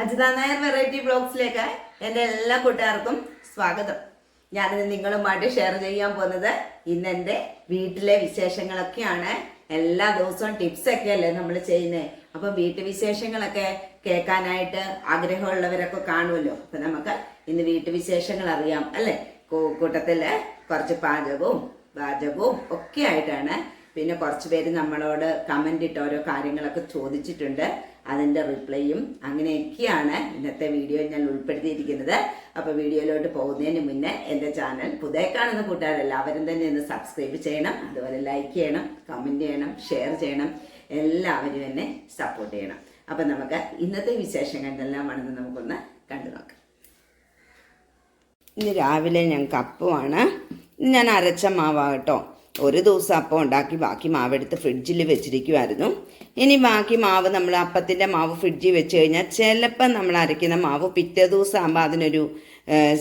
Ajitha Nair variety ബ്ലോഗ്സിലേക്ക് എന്റെ എല്ലാ കൂട്ടുകാർക്കും സ്വാഗതം. ഞാനിന്ന് നിങ്ങളുമായിട്ട് ഷെയർ ചെയ്യാൻ പോകുന്നത് ഇന്ന് എന്റെ വീട്ടിലെ വിശേഷങ്ങളൊക്കെയാണ്. എല്ലാ ദിവസവും ടിപ്സ് ഒക്കെ അല്ലേ നമ്മൾ ചെയ്യുന്നത് അപ്പം വീട്ടു വിശേഷങ്ങളൊക്കെ കേൾക്കാനായിട്ട് ആഗ്രഹമുള്ളവരൊക്കെ കാണുമല്ലോ. അപ്പം നമുക്ക് ഇന്ന് വീട്ടു വിശേഷങ്ങൾ അറിയാം അല്ലേ? കൂട്ടത്തിൽ കുറച്ച് പാചകവും പാചകവും ഒക്കെ ആയിട്ടാണ്. പിന്നെ കുറച്ച് പേര് നമ്മളോട് കമന്റ് ഇട്ട് ഓരോ കാര്യങ്ങളൊക്കെ ചോദിച്ചിട്ടുണ്ട്. അതിന്റെ റിപ്ലൈയും അങ്ങനെയൊക്കെയാണ് ഇന്നത്തെ വീഡിയോ ഞാൻ ഉൾപ്പെടുത്തിയിരിക്കുന്നത്. അപ്പോൾ വീഡിയോയിലോട്ട് പോകുന്നതിന് മുന്നേ എന്റെ ചാനൽ പുതിയ കാണുന്ന കൂട്ടുകാരെല്ലാവരും തന്നെ ഒന്ന് സബ്സ്ക്രൈബ് ചെയ്യണം അതുപോലെ ലൈക്ക് ചെയ്യണം കമന്റ് ചെയ്യണം ഷെയർ ചെയ്യണം എല്ലാവരും എന്നെ സപ്പോർട്ട് ചെയ്യണം. അപ്പം നമുക്ക് ഇന്നത്തെ വിശേഷങ്ങൾ എന്തെല്ലാമാണെന്ന് നമുക്കൊന്ന് കണ്ടു നോക്കാം. ഇന്ന് രാവിലെ ഞാൻ അപ്പമാണ് ഇന്ന് ഞാൻ അരച്ച മാവാ കേട്ടോ. ഒരു ദിവസം അപ്പം ഉണ്ടാക്കി ബാക്കി മാവെടുത്ത് ഫ്രിഡ്ജിൽ വെച്ചിരിക്കുമായിരുന്നു ഇനി ബാക്കി മാവ് നമ്മൾ അപ്പത്തിന്റെ മാവ് ഫ്രിഡ്ജിൽ വെച്ച് കഴിഞ്ഞാൽ ചിലപ്പം നമ്മൾ അരയ്ക്കുന്ന മാവ് പിറ്റേ ദിവസം ആകുമ്പോൾ അതിനൊരു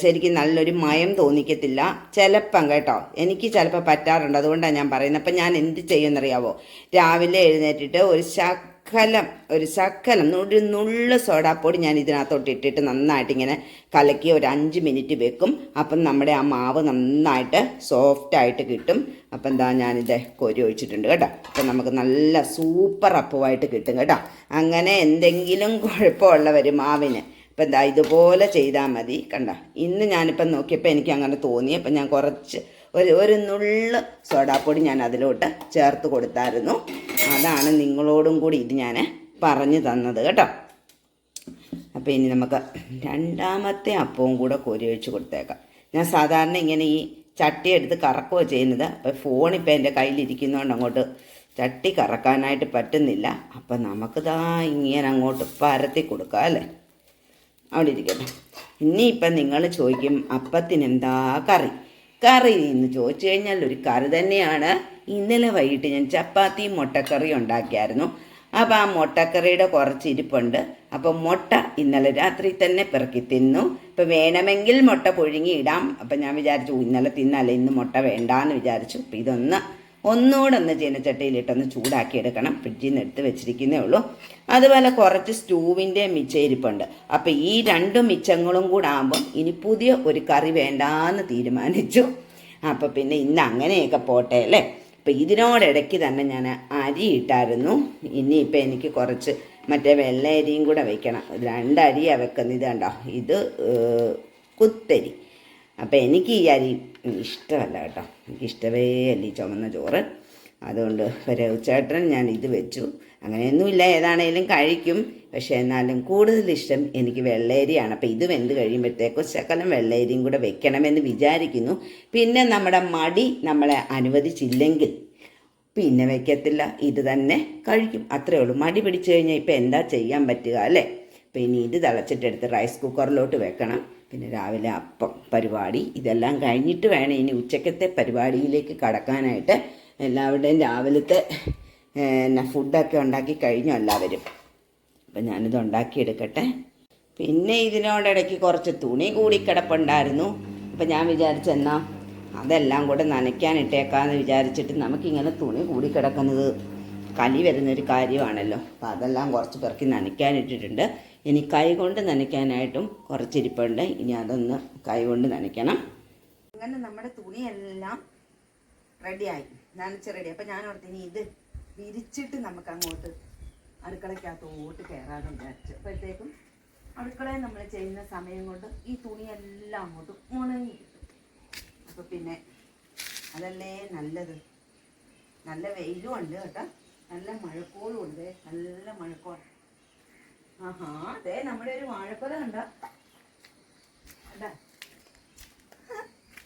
ശരിക്കും നല്ലൊരു മയം തോന്നിക്കത്തില്ല. ചിലപ്പം കേട്ടോ. എനിക്ക് ചിലപ്പോൾ പറ്റാറുണ്ട്. അതുകൊണ്ടാണ് ഞാൻ പറയുന്നത് അപ്പം ഞാൻ എന്ത് ചെയ്യുമെന്നറിയാവോ? രാവിലെ എഴുന്നേറ്റിട്ട് ഒരു ശക്കലം ഒരു ശക്കലം ഒരു നുള്ള സോഡാപ്പൊടി ഞാൻ ഇതിനകത്തോട്ട് ഇട്ടിട്ട് നന്നായിട്ട് ഇങ്ങനെ കലക്കി ഒരു അഞ്ച് മിനിറ്റ് വെക്കും. അപ്പം നമ്മുടെ ആ മാവ് നന്നായിട്ട് സോഫ്റ്റായിട്ട് കിട്ടും. അപ്പം എന്താ ഞാനിത് കോരി ഒഴിച്ചിട്ടുണ്ട് കേട്ടോ. അപ്പം നമുക്ക് നല്ല സൂപ്പർ അപ്പമായിട്ട് കിട്ടും കേട്ടോ. അങ്ങനെ എന്തെങ്കിലും കുഴപ്പമുള്ളവർ മാവിന് അപ്പം എന്താ ഇതുപോലെ ചെയ്താൽ മതി കണ്ട. ഇന്ന് ഞാനിപ്പം നോക്കിയപ്പോൾ എനിക്ക് അങ്ങനെ തോന്നി. അപ്പം ഞാൻ കുറച്ച് ഒരു ഒരു നുള്ള് സോഡാപ്പൊടി ഞാൻ അതിലോട്ട് ചേർത്ത് കൊടുത്തായിരുന്നു. അതാണ് നിങ്ങളോടും കൂടി ഇത് ഞാൻ പറഞ്ഞു തന്നത് കേട്ടോ. അപ്പോൾ ഇനി നമുക്ക് രണ്ടാമത്തെ അപ്പവും കൂടെ കോരി ഒഴിച്ച് കൊടുത്തേക്കാം. ഞാൻ സാധാരണ ഇങ്ങനെ ഈ ചട്ടി എടുത്ത് കറക്കുക ചെയ്യുന്നത്. അപ്പോൾ ഫോണിപ്പോൾ എന്റെ കയ്യിലിരിക്കുന്നതുകൊണ്ട് അങ്ങോട്ട് ചട്ടി കറക്കാനായിട്ട് പറ്റുന്നില്ല. അപ്പം നമുക്കിതാ ഇങ്ങനെ അങ്ങോട്ട് പരത്തി കൊടുക്കാം അല്ലേ? അവിടെ ഇരിക്കട്ടെ. ഇനിയിപ്പം നിങ്ങൾ ചോദിക്കും അപ്പത്തിന് എന്താ കറി? കറി എന്ന് ചോദിച്ചു കഴിഞ്ഞാൽ ഒരു കറി തന്നെയാണ്. ഇന്നലെ വൈകിട്ട് ഞാൻ ചപ്പാത്തിയും മുട്ടക്കറിയും ഉണ്ടാക്കിയായിരുന്നു. അപ്പോൾ ആ മുട്ടക്കറിയുടെ കുറച്ച് ഇരിപ്പുണ്ട്. അപ്പോൾ മുട്ട ഇന്നലെ രാത്രി തന്നെ പിറക്കി തിന്നു. ഇപ്പം വേണമെങ്കിൽ മുട്ട പുഴുങ്ങി ഇടാം അപ്പോൾ ഞാൻ വിചാരിച്ചു ഇന്നലെ തിന്നല്ല ഇന്ന് മുട്ട വേണ്ടാന്ന് വിചാരിച്ചു. അപ്പം ഇതൊന്ന് ഒന്നുകൂടെ ഒന്ന് ചീനച്ചട്ടിയിലിട്ടൊന്ന് ചൂടാക്കി എടുക്കണം ഫ്രിഡ്ജിൽ നിന്ന് എടുത്ത് വെച്ചിരിക്കുന്നേ ഉള്ളൂ. അതുപോലെ കുറച്ച് സ്റ്റൂവിന്റെ മിച്ചയിരിപ്പുണ്ട് അപ്പോൾ ഈ രണ്ട് മിച്ചങ്ങളും കൂടെ ആകുമ്പം ഇനി പുതിയ ഒരു കറി വേണ്ടാന്ന് തീരുമാനിച്ചു. അപ്പോൾ പിന്നെ ഇന്ന് അങ്ങനെയൊക്കെ പോട്ടെ അല്ലേ? അപ്പം ഇതിനോടിടയ്ക്ക് തന്നെ ഞാൻ അരി ഇട്ടായിരുന്നു. ഇനിയിപ്പോൾ എനിക്ക് കുറച്ച് മറ്റേ വെള്ള അരിയും കൂടെ വെക്കണം. രണ്ട് അരിയാണ് വെക്കുന്നത് കണ്ടോ? ഇത് കുത്തരി. അപ്പം എനിക്ക് ഈ അരി ഇഷ്ടമല്ല കേട്ടോ. എനിക്ക് ഇഷ്ടമേ അല്ല ഈ ചുമന്ന ചോറ്. അതുകൊണ്ട് രവിച്ചേട്ടൻ ഞാൻ ഇത് വെച്ചു. അങ്ങനെയൊന്നുമില്ല. ഏതാണേലും കഴിക്കും. പക്ഷേ എന്നാലും കൂടുതൽ ഇഷ്ടം എനിക്ക് വെള്ളേരിയാണ്. അപ്പോൾ ഇത് വെന്ത് കഴിയുമ്പോഴത്തേക്കും ശകലം വെള്ളേരിയും കൂടെ വെക്കണമെന്ന് വിചാരിക്കുന്നു. പിന്നെ നമ്മുടെ മടി നമ്മളെ അനുവദിച്ചില്ലെങ്കിൽ പിന്നെ വയ്ക്കത്തില്ല ഇത് തന്നെ കഴിക്കും. അത്രേ ഉള്ളൂ. മടി പിടിച്ചു കഴിഞ്ഞാൽ ഇപ്പം എന്താ ചെയ്യാൻ പറ്റുക അല്ലേ? അപ്പം ഇനി ഇത് തിളച്ചിട്ടെടുത്ത് റൈസ് കുക്കറിലോട്ട് വെക്കണം. പിന്നെ രാവിലെ അപ്പം പരിപാടി ഇതെല്ലാം കഴിഞ്ഞിട്ട് വേണം ഇനി ഉച്ചക്കത്തെ പരിപാടിയിലേക്ക് കടക്കാനായിട്ട്. എല്ലാവരുടെയും രാവിലത്തെ ഫുഡൊക്കെ ഉണ്ടാക്കി കഴിഞ്ഞു എല്ലാവരും. അപ്പം ഞാനിത് ഉണ്ടാക്കിയെടുക്കട്ടെ. പിന്നെ ഇതിനോടിടയ്ക്ക് കുറച്ച് തുണി കൂടി കിടപ്പുണ്ടായിരുന്നു. അപ്പം ഞാൻ വിചാരിച്ചെന്നാ അതെല്ലാം കൂടെ നനയ്ക്കാനിട്ടേക്കാന്ന് വിചാരിച്ചിട്ട് നമുക്കിങ്ങനെ തുണി കൂടി കിടക്കുന്നത് കലി വരുന്നൊരു കാര്യമാണല്ലോ. അപ്പം അതെല്ലാം കുറച്ച് പേർക്ക് നനയ്ക്കാനിട്ടിട്ടുണ്ട് ഇനി കൈ കൊണ്ട് നനയ്ക്കാനായിട്ടും കുറച്ചിരിപ്പുണ്ട്. ഇനി അതൊന്ന് കൈ കൊണ്ട് നനയ്ക്കണം. അങ്ങനെ നമ്മുടെ തുണിയെല്ലാം റെഡിയായി നനച്ച് റെഡി അപ്പം ഞാൻ ഇനി ഇത് വിരിച്ചിട്ട് നമുക്ക് അങ്ങോട്ട് അടുക്കളയ്ക്കകത്തോട്ട് കയറാമെന്ന് വിചാരിച്ചു. അപ്പോഴത്തേക്കും അടുക്കളയിൽ നമ്മൾ ചെയ്യുന്ന സമയം കൊണ്ട് ഈ തുണിയെല്ലാം അങ്ങോട്ട് ഉണങ്ങി അപ്പോൾ പിന്നെ അതല്ലേ നല്ലത്? നല്ല വെയിലും ഉണ്ട് കേട്ടോ. നല്ല മഴക്കോളും ഉണ്ട് നല്ല മഴക്കോൾ ആഹാ അതെ നമ്മുടെ ഒരു വാഴക്കൊല കണ്ട? കണ്ടാ?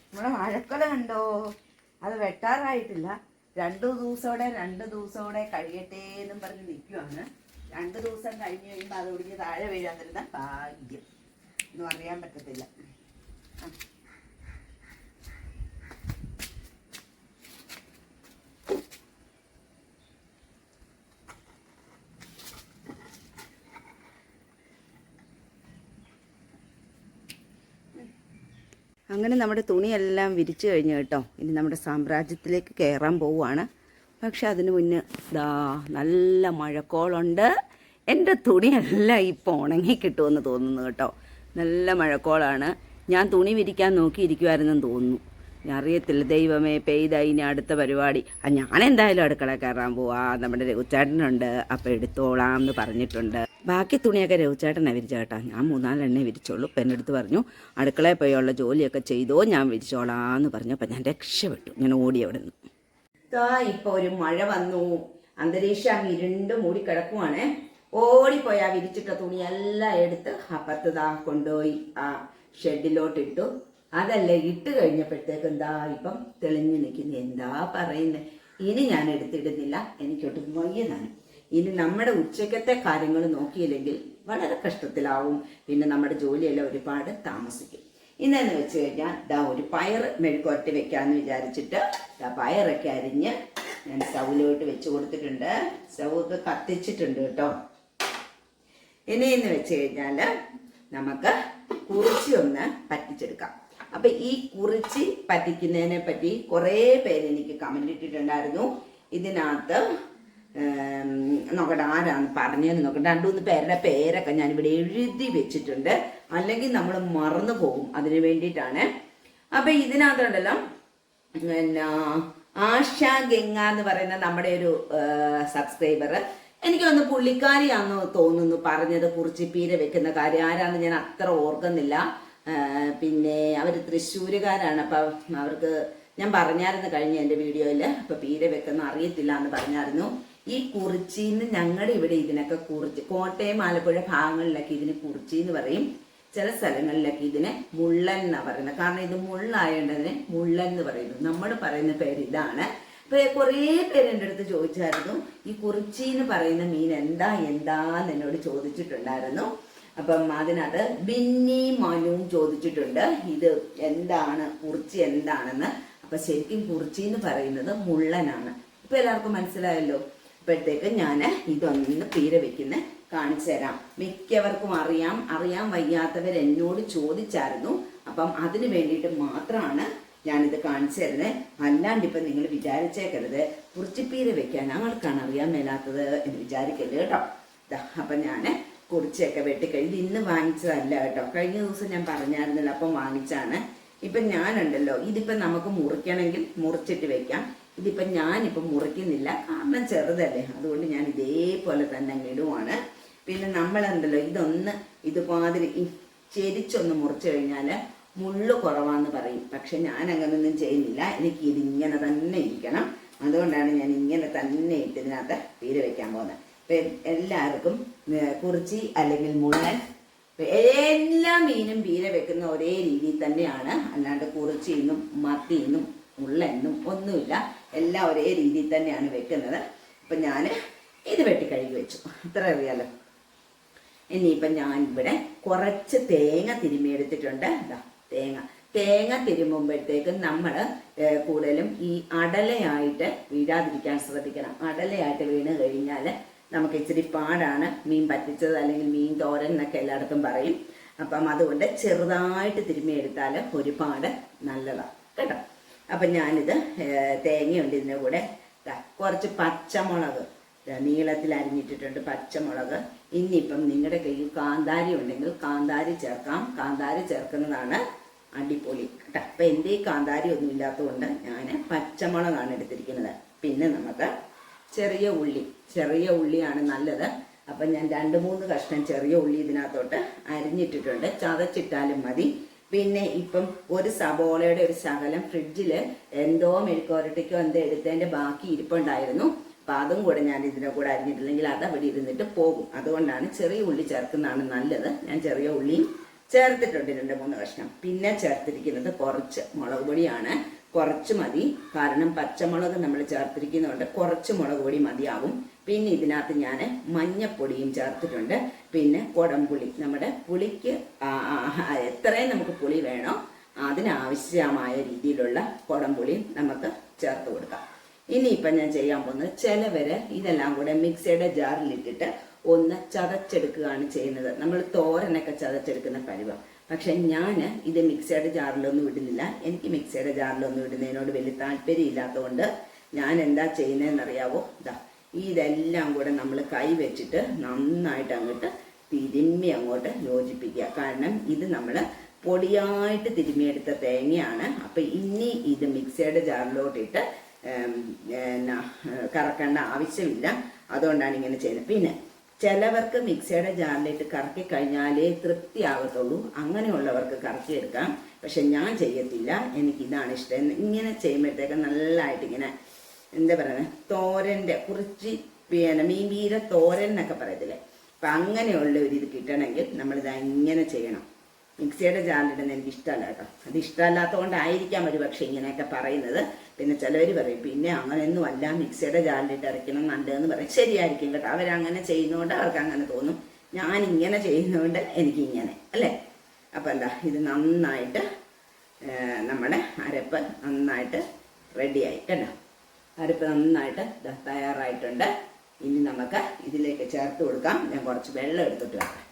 നമ്മുടെ വാഴക്കൊല കണ്ടോ? അത് വെട്ടാറായിട്ടില്ല. രണ്ടു ദിവസോടെ രണ്ട് ദിവസോടെ കഴിയട്ടെ എന്നും പറഞ്ഞ് നിൽക്കുവാണ് രണ്ട് ദിവസം കഴിഞ്ഞ് കഴിയുമ്പോൾ അത് ഒടിഞ്ഞ് താഴെ വീഴാൻ തരുന്ന ഭാഗ്യം. ഒന്നും അറിയാൻ പറ്റത്തില്ല. അങ്ങനെ നമ്മുടെ തുണിയെല്ലാം വിരിച്ചു കഴിഞ്ഞു കേട്ടോ. ഇനി നമ്മുടെ സാമ്രാജ്യത്തിലേക്ക് കയറാൻ പോവുകയാണ്. പക്ഷെ അതിന് മുന്നേ ദാ നല്ല മഴക്കോളുണ്ട്. എന്റെ തുണിയെല്ലാം ഇപ്പോൾ ഉണങ്ങി കിട്ടുമെന്ന് തോന്നുന്നു കേട്ടോ. നല്ല മഴക്കോളാണ്. ഞാൻ തുണി വിരിക്കാൻ നോക്കിയിരിക്കുമായിരുന്നെന്ന് തോന്നുന്നു. ഞാൻ അറിയത്തില്ല ദൈവമേ പെയ്ത ഇനി അടുത്ത പരിപാടി. ഞാൻ എന്തായാലും അടുക്കള കയറാൻ പോവാ. നമ്മുടെ രഘുചേട്ടനുണ്ട്. അപ്പോൾ എടുത്തോളാം എന്ന് പറഞ്ഞിട്ടുണ്ട്. ബാക്കി തുണിയൊക്കെ രവിച്ചേട്ടനെ വിരിച്ചേട്ടാ ഞാൻ മൂന്നാലെണ്ണേ വിരിച്ചോളൂ. അടുത്ത് പറഞ്ഞു അടുക്കളയിൽ പോയുള്ള ജോലിയൊക്കെ ചെയ്തോ ഞാൻ വിരിച്ചോളാം എന്ന് പറഞ്ഞു. അപ്പം ഞാൻ രക്ഷപ്പെട്ടു. ഞാൻ ഓടി അവിടെ നിന്ന്. ഇതാ ഇപ്പൊ ഒരു മഴ വന്നു. അന്തരീക്ഷം ഇരുണ്ട് മൂടി കിടക്കുവാണേ. ഓടിപ്പോയി ആ വിരിച്ചിട്ട തുണിയെല്ലാം എടുത്ത് അപ്പുറത്ത് ദാ കൊണ്ടുപോയി ആ ഷെഡിലോട്ട് ഇട്ടു. അതല്ല ഇട്ട് കഴിഞ്ഞപ്പോഴത്തേക്ക് എന്താ ഇപ്പം തെളിഞ്ഞു നിൽക്കുന്നു. എന്താ പറയുന്നത് ഇനി ഞാൻ എടുത്തിടുന്നില്ല. എനിക്കൊട്ടും വയ്യതാണ് ഇനി നമ്മുടെ ഉച്ചക്കത്തെ കാര്യങ്ങൾ നോക്കിയില്ലെങ്കിൽ വളരെ കഷ്ടത്തിലാവും. പിന്നെ നമ്മുടെ ജോലിയെല്ലാം ഒരുപാട് താമസിക്കും. ഇന്നെന്ന് വെച്ച് കഴിഞ്ഞാൽ ദാ ഒരു പയർ മെഴുക്കുരട്ടി വെക്കാമെന്ന് വിചാരിച്ചിട്ട് ദാ പയറൊക്കെ അരിഞ്ഞ് ഞാൻ സ്റ്റൗവിലോട്ട് വെച്ച് കൊടുത്തിട്ടുണ്ട്. സൗക്ക് കത്തിച്ചിട്ടുണ്ട് കേട്ടോ. ഇനി എന്ന് വെച്ച് കഴിഞ്ഞാൽ നമുക്ക് കുറിച്ചി ഒന്ന് പറ്റിച്ചെടുക്കാം. അപ്പൊ ഈ കുറിച്ചി പറ്റിക്കുന്നതിനെ പറ്റി കുറേ പേര് എനിക്ക് കമന്റ് ഇട്ടിട്ടുണ്ടായിരുന്നു. ഇതിനകത്ത് നോക്കട്ടെ ആരാണ് പറഞ്ഞതെന്ന് നോക്കട്ടെ. രണ്ടു മൂന്ന് പേരുടെ പേരൊക്കെ ഞാനിവിടെ എഴുതി വെച്ചിട്ടുണ്ട്. അല്ലെങ്കിൽ നമ്മൾ മറന്നു പോകും. അതിനു വേണ്ടിയിട്ടാണ്. അപ്പൊ ഇതിനകത്തുണ്ടല്ലോ പിന്നെ ആശ ഗംഗ എന്ന് പറയുന്ന നമ്മുടെ ഒരു സബ്സ്ക്രൈബർ എനിക്ക് ഒന്ന് പുള്ളിക്കാരിയാന്ന് തോന്നുന്നു പറഞ്ഞത് കുറിച്ചിപ്പീര വെക്കുന്ന കാര്യം. ആരാന്ന് ഞാൻ അത്ര ഓർക്കുന്നില്ല. പിന്നെ അവർ തൃശ്ശൂരുകാരാണ്. അപ്പം അവർക്ക് ഞാൻ പറഞ്ഞായിരുന്നു കഴിഞ്ഞ എന്റെ വീഡിയോയിൽ അപ്പം പീര വെക്കുന്ന അറിയത്തില്ല എന്ന് പറഞ്ഞായിരുന്നു. ഈ കുറിച്ചിന്ന് ഞങ്ങളുടെ ഇവിടെ ഇതിനൊക്കെ കുറിച്ച് കോട്ടയം ആലപ്പുഴ ഭാഗങ്ങളിലൊക്കെ ഇതിന് കുറിച്ചി എന്ന് പറയും. ചില സ്ഥലങ്ങളിലൊക്കെ ഇതിനെ മുള്ളൻ എന്നാ പറയുന്നത് കാരണം ഇത് മുള്ളായതുകൊണ്ട് അതിനെ മുള്ളൻ എന്ന് പറയുന്നു. നമ്മൾ പറയുന്ന പേര് ഇതാണ്. അപ്പൊ കുറേ പേര് എന്റെ അടുത്ത് ചോദിച്ചായിരുന്നു. ഈ കുറിച്ചി എന്ന് പറയുന്ന മീൻ എന്താ എന്താന്ന് എന്നോട് ചോദിച്ചിട്ടുണ്ടായിരുന്നു. അപ്പം അതിനകത്ത് ബിന്നി മനുവും ചോദിച്ചിട്ടുണ്ട്. ഇത് എന്താണ് കുറിച്ചി എന്താണെന്ന്. അപ്പൊ ശരിക്കും കുറിച്ചി എന്ന് പറയുന്നത് മുള്ളനാണ്. ഇപ്പൊ എല്ലാവർക്കും മനസ്സിലായല്ലോ? അപ്പോഴത്തേക്ക് ഞാൻ ഇതൊന്ന് പീര വെക്കുന്ന കാണിച്ചു തരാം. മിക്കവർക്കും അറിയാം അറിയാൻ വയ്യാത്തവർ എന്നോട് ചോദിച്ചായിരുന്നു. അപ്പം അതിന് വേണ്ടിയിട്ട് മാത്രമാണ് ഞാനിത് കാണിച്ചു തരുന്നത് അല്ലാണ്ട് ഇപ്പം നിങ്ങൾ വിചാരിച്ചേക്കരുത്. കുറിച്ചിപ്പീര വെക്കാൻ ആൾക്കാണ് അറിയാൻ മേലാത്തത് എന്ന് വിചാരിക്കരുത് കേട്ടോ. അപ്പം ഞാൻ കുറിച്ചൊക്കെ വെട്ടിക്കഴിഞ്ഞ് ഇന്ന് വാങ്ങിച്ചതല്ല കേട്ടോ. കഴിഞ്ഞ ദിവസം ഞാൻ പറഞ്ഞായിരുന്നല്ലോ അപ്പം വാങ്ങിച്ചാണ്. ഇപ്പം ഞാനുണ്ടല്ലോ ഇതിപ്പം നമുക്ക് മുറിക്കണമെങ്കിൽ മുറിച്ചിട്ട് വെക്കാം. ഇതിപ്പം ഞാനിപ്പം മുറിക്കുന്നില്ല. കാരണം ചെറുതല്ലേ. അതുകൊണ്ട് ഞാൻ ഇതേപോലെ തന്നെ ഇടുവാണ്. പിന്നെ നമ്മളെന്തല്ലോ ഇതൊന്ന് ഇതുമാതിരി ചെരിച്ചൊന്ന് മുറിച്ചു കഴിഞ്ഞാൽ മുള്ളു കുറവാന്ന് പറയും. പക്ഷെ ഞാൻ അങ്ങനൊന്നും ചെയ്യുന്നില്ല. എനിക്ക് ഇതിങ്ങനെ തന്നെ ഇരിക്കണം. അതുകൊണ്ടാണ് ഞാൻ ഇങ്ങനെ തന്നെ ഇട്ട് ഇതിനകത്ത് പീര വെക്കാൻ പോകുന്നത്. ഇപ്പം എല്ലാവർക്കും കുറിച്ചി അല്ലെങ്കിൽ മുള്ളൻ എല്ലാ മീനും പീര വെക്കുന്ന ഒരേ രീതിയിൽ തന്നെയാണ്. അല്ലാണ്ട് കുറിച്ചിന്നും മത്തിന്നും മുള്ളെന്നും ഒന്നുമില്ല. എല്ലാം ഒരേ രീതിയിൽ തന്നെയാണ് വെക്കുന്നത്. അപ്പം ഞാൻ ഇത് വെട്ടി കഴുകി വെച്ചു. ഇത്ര അറിയാലോ ഇനിയിപ്പം ഞാൻ ഇവിടെ കുറച്ച് തേങ്ങ തിരുമ്മിയെടുത്തിട്ടുണ്ട്. എന്താ തേങ്ങ. തേങ്ങ തിരുമുമ്പോഴത്തേക്കും നമ്മൾ കൂടുതലും ഈ അടലയായിട്ട് വീഴാതിരിക്കാൻ ശ്രദ്ധിക്കണം. അടലയായിട്ട് വീണ് കഴിഞ്ഞാൽ നമുക്ക് ഇച്ചിരി പാടാണ്. മീൻ പറ്റിച്ചത് അല്ലെങ്കിൽ മീൻ തോരൻ എന്നൊക്കെ എല്ലായിടത്തും പറയും. അപ്പം അതുകൊണ്ട് ചെറുതായിട്ട് തിരുമ്മിയെടുത്താൽ ഒരുപാട് നല്ലതാണ് കേട്ടോ? അപ്പം ഞാനിത് തേങ്ങയുണ്ട് ഇതിന്റെ കൂടെ. കുറച്ച് പച്ചമുളക്. നീളത്തിൽ അരിഞ്ഞിട്ടിട്ടുണ്ട് പച്ചമുളക്. ഇനിയിപ്പം നിങ്ങളുടെ കയ്യിൽ കാന്താരി ഉണ്ടെങ്കിൽ കാന്താരി ചേർക്കാം. കാന്താരി ചേർക്കുന്നതാണ് അടിപൊളി. കേട്ടോ അപ്പം എന്റെ ഈ കാന്താരി ഒന്നും ഇല്ലാത്തതുകൊണ്ട് ഞാൻ പച്ചമുളകാണ് എടുത്തിരിക്കുന്നത്. പിന്നെ നമുക്ക് ചെറിയ ഉള്ളി. ചെറിയ ഉള്ളിയാണ് നല്ലത്. അപ്പം ഞാൻ രണ്ട് മൂന്ന് കഷ്ണം ചെറിയ ഉള്ളി ഇതിനകത്തോട്ട് അരിഞ്ഞിട്ടിട്ടുണ്ട്. ചതച്ചിട്ടാലും മതി. പിന്നെ ഇപ്പം ഒരു സബോളയുടെ ഒരു ശകലം ഫ്രിഡ്ജിൽ എന്തോ മെഴുക്കോരട്ടിക്കോ എന്തോ എടുത്തതിന്റെ ബാക്കി ഇരിപ്പുണ്ടായിരുന്നു അപ്പം അതും കൂടെ ഞാൻ ഇതിനെ കൂടെ അരിഞ്ഞിട്ടില്ലെങ്കിൽ അത് അവിടെ ഇരുന്നിട്ട് പോകും. അതുകൊണ്ടാണ് ചെറിയ ഉള്ളി ചേർക്കുന്നതാണ് നല്ലത്. ഞാൻ ചെറിയ ഉള്ളിയും ചേർത്തിട്ടുണ്ട് രണ്ട് മൂന്ന് കഷ്ണം. പിന്നെ ചേർത്തിരിക്കുന്നത് കുറച്ച് മുളക് പൊടിയാണ്. കുറച്ച് മതി. കാരണം പച്ചമുളക് നമ്മൾ ചേർത്തിരിക്കുന്നതുകൊണ്ട് കുറച്ച് മുളക് പൊടി മതിയാവും. പിന്നെ ഇതിനകത്ത് ഞാൻ മഞ്ഞപ്പൊടിയും ചേർത്തിട്ടുണ്ട്. പിന്നെ കുടംപുളി. നമ്മുടെ പുളിക്ക് എത്രയും നമുക്ക് പുളി വേണോ. അതിനാവശ്യമായ രീതിയിലുള്ള കുടംപുളിയും നമുക്ക് ചേർത്ത് കൊടുക്കാം. ഇനിയിപ്പം ഞാൻ ചെയ്യാൻ പോകുന്നത് ചിലവര് ഇതെല്ലാം കൂടെ മിക്സിയുടെ ജാറിലിട്ടിട്ട് ഒന്ന് ചതച്ചെടുക്കുകയാണ് ചെയ്യുന്നത്. നമ്മൾ തോരനൊക്കെ ചതച്ചെടുക്കുന്ന പരിവം. പക്ഷെ ഞാൻ ഇത് മിക്സിയുടെ ജാറിലൊന്നും ഇടുന്നില്ല. എനിക്ക് മിക്സിയുടെ ജാറിലൊന്നും ഇടുന്നതിനോട് വലിയ താല്പര്യം ഇല്ലാത്തതുകൊണ്ട് ഞാൻ എന്താ ചെയ്യുന്നതെന്ന് അറിയാവോ ഇതാ ഇതെല്ലാം കൂടെ നമ്മൾ കൈ വെച്ചിട്ട് നന്നായിട്ട് അങ്ങോട്ട് തിരുമ്മി അങ്ങോട്ട് യോജിപ്പിക്കുക. കാരണം ഇത് നമ്മൾ പൊടിയായിട്ട് തിരുമ്മിയെടുത്ത തേങ്ങയാണ്. അപ്പം ഇനി ഇത് മിക്സിയുടെ ജാറിലോട്ടിട്ട് കറക്കേണ്ട ആവശ്യമില്ല. അതുകൊണ്ടാണ് ഇങ്ങനെ ചെയ്യുന്നത്. പിന്നെ ചിലവർക്ക് മിക്സിയുടെ ജാറിലിട്ട് കറക്കി കഴിഞ്ഞാലേ തൃപ്തിയാകത്തുള്ളൂ അങ്ങനെയുള്ളവർക്ക് കറക്കിയെടുക്കാം പക്ഷെ ഞാൻ ചെയ്യത്തില്ല. എനിക്ക് ഇതാണ് ഇഷ്ടം ഇങ്ങനെ ചെയ്യുമ്പോഴത്തേക്ക് നല്ലതായിട്ട് ഇങ്ങനെ എന്താ പറയുന്നത് തോരന്റെ കുറിച്ച് പിന്നെ മീൻ വീര തോരൻ എന്നൊക്കെ പറയത്തില്ലേ? അപ്പം അങ്ങനെയുള്ള ഒരു ഇത് കിട്ടണമെങ്കിൽ നമ്മളിത് ഇങ്ങനെ ചെയ്യണം. മിക്സിയുടെ ജാറിലിടുന്ന എനിക്ക് ഇഷ്ടമല്ല കേട്ടോ. അത് ഇഷ്ടമല്ലാത്തതുകൊണ്ടായിരിക്കാം ഒരു പക്ഷേ ഇങ്ങനെയൊക്കെ പറയുന്നത്. പിന്നെ ചിലവർ പറയും പിന്നെ അങ്ങനെയൊന്നും അല്ല മിക്സിയുടെ ജാറിലിട്ട് അരയ്ക്കണം നല്ലതെന്ന് പറയും. ശരിയായിരിക്കും കേട്ടോ. അവരങ്ങനെ ചെയ്യുന്നതുകൊണ്ട് അവർക്ക് അങ്ങനെ തോന്നും. ഞാൻ ഇങ്ങനെ ചെയ്യുന്നതുകൊണ്ട് എനിക്ക് ഇങ്ങനെ അല്ലേ? അപ്പം എന്താ ഇത് നന്നായിട്ട് നമ്മുടെ അരപ്പ് നന്നായിട്ട് റെഡിയായി കേട്ടോ. അരപ്പ് നന്നായിട്ട് തയ്യാറായിട്ടുണ്ട്. ഇനി നമുക്ക് ഇതിലേക്ക് ചേർത്ത് കൊടുക്കാം. ഞാൻ കുറച്ച് വെള്ളം എടുത്തിട്ട് വെക്കാം